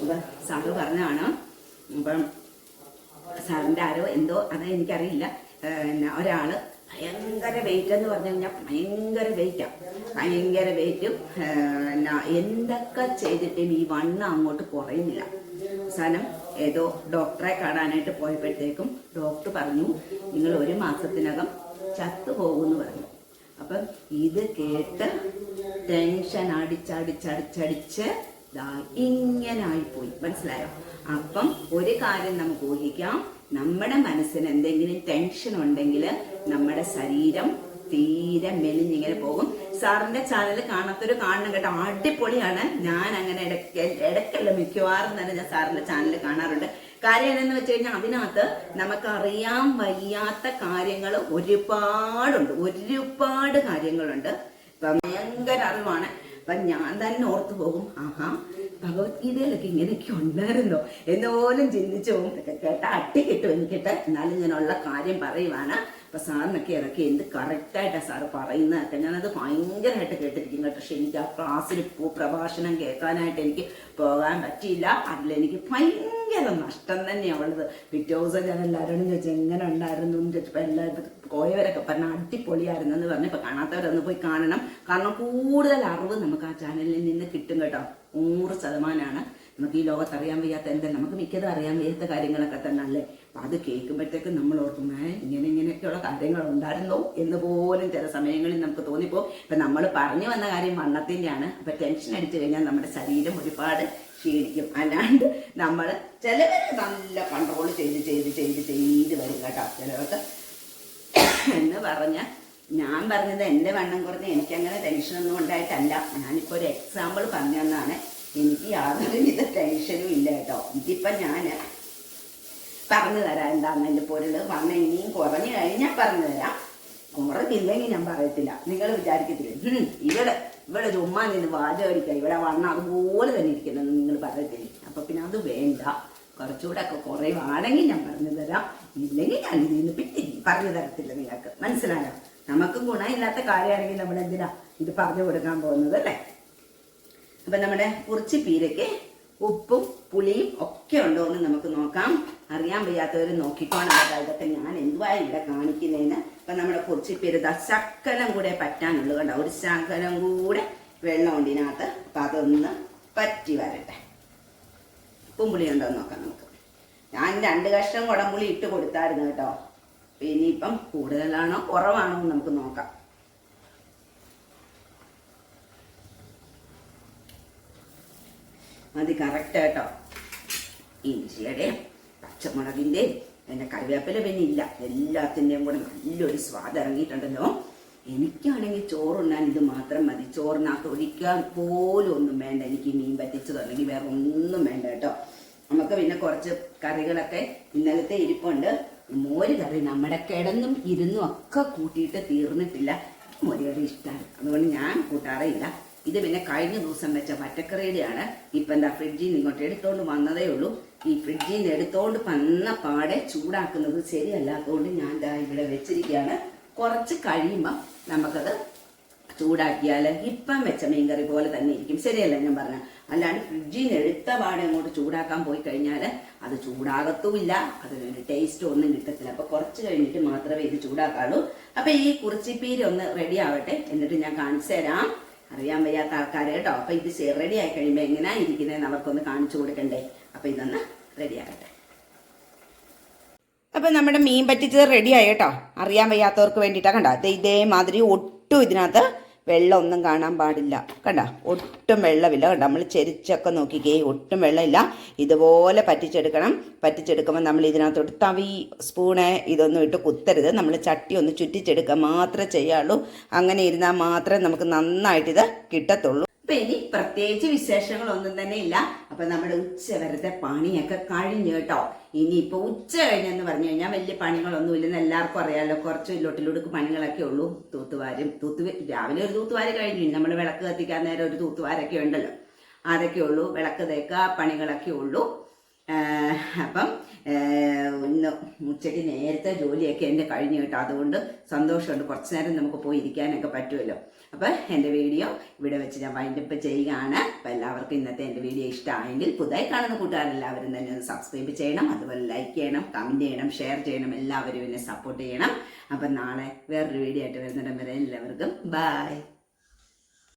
അപ്പം സാറ് പറഞ്ഞാണ് അപ്പം സാറിന്റെ ആരോ എന്തോ അത് എനിക്കറിയില്ല. പിന്നെ ഒരാൾ ഭയങ്കര വെയിറ്റ് എന്ന് പറഞ്ഞു കഴിഞ്ഞാൽ ഭയങ്കര വെയിറ്റാ ഭയങ്കര വെയിറ്റും പിന്നെ എന്തൊക്കെ ചെയ്തിട്ടും ഈ വണ്ണം അങ്ങോട്ട് കുറയുന്നില്ല. അവസാനം ഏതോ ഡോക്ടറെ കാണാനായിട്ട് പോയപ്പോഴത്തേക്കും ഡോക്ടർ പറഞ്ഞു നിങ്ങൾ ഒരു മാസത്തിനകം ചത്തുപോകുമെന്ന് പറഞ്ഞു. അപ്പം ഇത് കേട്ട് ടെൻഷൻ അടിച്ചടിച്ചടിച്ചടിച്ച് ഇങ്ങനായിപ്പോയി. മനസ്സിലായോ? അപ്പം ഒരു കാര്യം നമുക്ക് ഊഹിക്കാം. നമ്മുടെ മനസ്സിന് എന്തെങ്കിലും ടെൻഷൻ ഉണ്ടെങ്കിൽ നമ്മുടെ ശരീരം തീരെ മെലിഞ്ഞിങ്ങനെ പോകും. സാറിന്റെ ചാനൽ കാണാത്തൊരു കാണണം കേട്ടോ അടിപൊളിയാണ്. ഞാൻ അങ്ങനെ ഇടയ്ക്ക് ഇടയ്ക്കല്ല മിക്കവാറും തന്നെ ഞാൻ സാറിന്റെ ചാനൽ കാണാറുണ്ട്. കാര്യം എന്താണെന്ന് വെച്ച് കഴിഞ്ഞാൽ അതിനകത്ത് നമുക്കറിയാൻ വയ്യാത്ത കാര്യങ്ങൾ ഒരുപാടുണ്ട്. ഒരുപാട് കാര്യങ്ങളുണ്ട്. ഭയങ്കര അറിവാണ്. അപ്പൊ ഞാൻ തന്നെ ഓർത്തു പോകും ആഹാ ഭഗവത്ഗീതയിലൊക്കെ ഇങ്ങനെയൊക്കെ ഉണ്ടായിരുന്നോ? എന്ന് പോലും ചിന്തിച്ചു പോകും. കേട്ട അട്ടി കിട്ടും എനിക്കിട്ട്. എന്നാലും ഞാനുള്ള കാര്യം പറയുവാണ്. അപ്പൊ സാറിനൊക്കെ ഇറക്കി എന്ത് കറക്റ്റായിട്ടാണ് സാറ് പറയുന്നതൊക്കെ ഞാനത് ഭയങ്കരമായിട്ട് കേട്ടിരിക്കും കേട്ടോ. പക്ഷെ എനിക്ക് ആ ക്ലാസ്സിൽ പോ പ്രഭാഷണം കേൾക്കാനായിട്ട് എനിക്ക് പോകാൻ പറ്റിയില്ല. അതിലെനിക്ക് ഭയങ്കര നഷ്ടം തന്നെയാണ് ഉള്ളത്. പിറ്റേ ദിവസം ഞാൻ എല്ലാവരോടും ചോദിച്ചു എങ്ങനെ ഉണ്ടായിരുന്നു? എന്ന് ചോദിച്ചപ്പോൾ എല്ലാവരും പോയവരൊക്കെ പറഞ്ഞാൽ അടിപൊളിയായിരുന്നു എന്ന് പറഞ്ഞപ്പോൾ കാണാത്തവരൊന്ന് പോയി കാണണം. കാരണം കൂടുതൽ അറിവ് നമുക്ക് ആ ചാനലിൽ നിന്ന് കിട്ടും കേട്ടോ. നൂറ് ശതമാനമാണ് നമുക്ക് ഈ ലോകത്ത് അറിയാൻ വയ്യാത്ത എന്താ നമുക്ക് മിക്കതും അറിയാൻ വയ്യാത്ത കാര്യങ്ങളൊക്കെ തന്നെ അല്ലേ അത് കേൾക്കുമ്പോഴത്തേക്കും നമ്മൾ ഓർക്കും "ഏ, ഇങ്ങനെ ഇങ്ങനെയൊക്കെയുള്ള കാര്യങ്ങൾ ഉണ്ടായിരുന്നു? എന്ന് പോലും ചില സമയങ്ങളിൽ നമുക്ക് തോന്നിപ്പോ ഇപ്പം നമ്മൾ പറഞ്ഞു വന്ന കാര്യം വണ്ണത്തിന്റെയാണ്. അപ്പം ടെൻഷൻ അടിച്ചു കഴിഞ്ഞാൽ നമ്മുടെ ശരീരം ഒരുപാട് ക്ഷീണിക്കും. അല്ലാണ്ട് നമ്മൾ ചിലവർ നല്ല കൺട്രോൾ ചെയ്ത് ചെയ്ത് ചെയ്ത് ചെയ്ത് വരും കേട്ടോ ചിലവർക്ക്. എന്ന് പറഞ്ഞ ഞാൻ പറഞ്ഞത് എന്റെ വണ്ണം കുറഞ്ഞ് എനിക്കങ്ങനെ ടെൻഷനൊന്നും ഉണ്ടായിട്ടല്ല. ഞാനിപ്പോൾ ഒരു എക്സാമ്പിൾ പറഞ്ഞു തന്നാണ്. എനിക്ക് യാതൊരു വിധ ടെൻഷനും ഇല്ല കേട്ടോ. ഇതിപ്പോ ഞാൻ പറഞ്ഞു തരാം എന്താണെന്ന് എന്റെ പൊരുൾ. വന്ന ഇനിയും കുറഞ്ഞു കഴിഞ്ഞാൽ പറഞ്ഞു തരാം. കുറഞ്ഞില്ലെങ്കിൽ ഞാൻ പറയത്തില്ല. നിങ്ങൾ വിചാരിക്കത്തില്ല? "ഹും, ഇവിടെ ഇവിടെ ചുമ്മാ നിന്ന് വാചകരിക്ക ഇവിടെ വണ്ണം അതുപോലെ തന്നെ ഇരിക്കുന്നെന്ന് നിങ്ങൾ പറയത്തില്ല? അപ്പൊ പിന്നെ അത് വേണ്ട. കുറച്ചുകൂടെ ഒക്കെ കുറയുവാണെങ്കിൽ ഞാൻ പറഞ്ഞു തരാം. ഇല്ലെങ്കിൽ ഞാൻ ഇതിൽ നിന്ന് പിറ്റി പറഞ്ഞു തരത്തില്ല നിങ്ങൾക്ക്. മനസ്സിലായോ? നമുക്ക് ഗുണമില്ലാത്ത കാര്യമാണെങ്കിൽ നമ്മൾ എന്തിനാ ഇത് പറഞ്ഞു കൊടുക്കാൻ പോകുന്നത് അല്ലേ? അപ്പൊ നമ്മുടെ കുറച്ച് പീരയ്ക്ക് ഉപ്പും പുളിയും ഒക്കെ ഉണ്ടോ എന്ന് നമുക്ക് നോക്കാം. അറിയാൻ വയ്യാത്തവർ നോക്കിക്കോണം. ഇതൊക്കെ ഞാൻ എന്തുവാ ഇവിടെ കാണിക്കുന്നതിന് ഇപ്പൊ നമ്മുടെ കുറച്ച് പേര് ദാ ശക്കലം കൂടെ പറ്റാനുള്ളൂ കണ്ടോ? ഒരു ശകലം കൂടെ വെള്ളം ഉണ്ടിനകത്ത് അപ്പൊ അതൊന്ന് പറ്റി വരട്ടെ. ഉപ്പും പുളി ഉണ്ടോ നോക്കാം നമുക്ക്. ഞാൻ രണ്ട് കഷ്ണം കുടംപുളി ഇട്ട് കൊടുത്തായിരുന്നു കേട്ടോ. ഇനിയിപ്പം കൂടുതലാണോ കുറവാണോ എന്ന് നമുക്ക് നോക്കാം. മതി കറക്റ്റ് കേട്ടോ. ഇഞ്ചിയുടെ പച്ചമുളകിന്റെയും എന്റെ കറിവേപ്പില പിന്നെ ഇല്ല. എല്ലാത്തിന്റെയും കൂടെ നല്ലൊരു സ്വാദ് ഇറങ്ങിയിട്ടുണ്ടല്ലോ. എനിക്കാണെങ്കിൽ ചോറുണ്ണാൻ ഇത് മാത്രം മതി. ചോറിനകത്ത് ഒഴിക്കാൻ പോലും ഒന്നും വേണ്ട. എനിക്ക് മീൻ പറ്റിച്ചതോ അല്ലെങ്കിൽ വേറെ ഒന്നും വേണ്ട കേട്ടോ. നമുക്ക് പിന്നെ കുറച്ച് കറികളൊക്കെ ഇന്നലത്തെ ഇരിപ്പുണ്ട്. മോര് കറി നമ്മുടെ കിടന്നും ഇരുന്നും ഒക്കെ കൂട്ടിയിട്ട് തീർന്നിട്ടില്ല. മോര് ഇഷ്ടമാണ് അതുകൊണ്ട് ഞാൻ കൂട്ടാറേയില്ല. ഇത് പിന്നെ കഴിഞ്ഞ ദിവസം വെച്ച പച്ചക്കറിയുടെയാണ്. ഇപ്പൊ എന്താ ഫ്രിഡ്ജിൽ നിന്ന് ഇങ്ങോട്ട് എടുത്തോണ്ട് വന്നതേ ഉള്ളൂ. ഈ ഫ്രിഡ്ജിൽ നിന്ന് എടുത്തോണ്ട് പന്ന പാടെ ചൂടാക്കുന്നത് ശരിയല്ലാത്തതുകൊണ്ട് ഞാൻ ദാ ഇവിടെ വെച്ചിരിക്കുകയാണ്. കുറച്ച് കഴിയുമ്പം നമുക്കത് ചൂടാക്കിയാൽ ഇപ്പം വെച്ച മീൻകറി പോലെ തന്നെ ഇരിക്കും. ശരിയല്ല ഞാൻ പറഞ്ഞ? അല്ലാണ്ട് ഫ്രിഡ്ജിൽ നിന്ന് എടുത്ത പാടെ അങ്ങോട്ട് ചൂടാക്കാൻ പോയി കഴിഞ്ഞാൽ അത് ചൂടാകത്തുമില്ല. അതിനൊരു ടേസ്റ്റ് ഒന്നും കിട്ടത്തില്ല. അപ്പൊ കുറച്ച് കഴിഞ്ഞിട്ട് മാത്രമേ ഇത് ചൂടാക്കാളൂ. അപ്പൊ ഈ കുറിച്ചിപ്പീര് ഒന്ന് റെഡി ആവട്ടെ. എന്നിട്ട് ഞാൻ കാണിച്ചു തരാം. അറിയാൻ വയ്യാത്ത ആൾക്കാർ കേട്ടോ. അപ്പൊ ഇത് റെഡി ആയി കഴിയുമ്പോൾ എങ്ങനെയാ ഇരിക്കുന്നതെന്ന് അവർക്കൊന്ന് കാണിച്ചു കൊടുക്കണ്ടേ? അപ്പൊ ഇതൊന്ന് റെഡിയാകട്ടെ. അപ്പം നമ്മുടെ മീൻ പറ്റിച്ചത് റെഡിയായി കേട്ടോ. അറിയാൻ വയ്യാത്തവർക്ക് വേണ്ടിയിട്ടാണ് കണ്ട. ദേ ഇതേമാതിരി ഒട്ടും ഇതിനകത്ത് വെള്ളം ഒന്നും കാണാൻ പാടില്ല. കണ്ട? ഒട്ടും വെള്ളമില്ല. കണ്ട? നമ്മൾ ചെരിച്ചൊക്കെ നോക്കിക്കേ ഒട്ടും വെള്ളമില്ല. ഇതുപോലെ പറ്റിച്ചെടുക്കണം. പറ്റിച്ചെടുക്കുമ്പോൾ നമ്മൾ ഇതിനകത്തോട്ട് തവി സ്പൂണ് ഇതൊന്നും ഇട്ട് കുത്തരുത്. നമ്മൾ ചട്ടി ഒന്ന് ചുറ്റിച്ചെടുക്കുക മാത്രമേ ചെയ്യാവുള്ളൂ അങ്ങനെ ഇരുന്നാൽ മാത്രമേ നമുക്ക് നന്നായിട്ട് ഇത് കിട്ടത്തുള്ളൂ. അപ്പം ഇനി പ്രത്യേകിച്ച് വിശേഷങ്ങളൊന്നും തന്നെ ഇല്ല. അപ്പൊ നമ്മുടെ ഉച്ച വരത്തെ പണിയൊക്കെ കഴിഞ്ഞു കേട്ടോ. ഇനിയിപ്പോ ഉച്ച കഴിഞ്ഞെന്ന് പറഞ്ഞു കഴിഞ്ഞാൽ വലിയ പണികളൊന്നും ഇല്ലെന്ന് എല്ലാവർക്കും അറിയാമല്ലോ കുറച്ച് ഇല്ലോട്ടിലൂടെ പണികളൊക്കെ ഉള്ളൂ. തൂത്തുവാരും തൂത്തു രാവിലെ ഒരു തൂത്തുവാര് കഴിഞ്ഞു. നമ്മൾ വിളക്ക് കത്തിക്കാൻ നേരം ഒരു തൂത്തുവാരൊക്കെ ഉണ്ടല്ലോ. അതൊക്കെ ഉള്ളൂ. വിളക്ക് തേക്കുക പണികളൊക്കെ ഉള്ളൂ. അപ്പം ഇന്ന് ഉച്ചയ്ക്ക് നേരത്തെ ജോലിയൊക്കെ എന്റെ കഴിഞ്ഞു കേട്ടോ. അതുകൊണ്ട് സന്തോഷമുണ്ട്. കുറച്ച് നേരം നമുക്ക് പോയി ഇരിക്കാനൊക്കെ പറ്റുമല്ലോ. അപ്പം എന്റെ വീഡിയോ ഇവിടെ വെച്ച് ഞാൻ വൈൻഡപ്പ് ചെയ്യുകയാണ്. അപ്പം എല്ലാവർക്കും ഇന്നത്തെ എന്റെ വീഡിയോ ഇഷ്ടമായെങ്കിൽ പുതുതായി കാണുന്ന കൂട്ടുകാരെല്ലാവരും തന്നെ ഒന്ന് സബ്സ്ക്രൈബ് ചെയ്യണം. അതുപോലെ ലൈക്ക് ചെയ്യണം കമന്റ് ചെയ്യണം ഷെയർ ചെയ്യണം. എല്ലാവരും എന്നെ സപ്പോർട്ട് ചെയ്യണം. അപ്പം നാളെ വേറൊരു വീഡിയോ ആയിട്ട് വരുന്നിടം വരെ എല്ലാവർക്കും ബൈ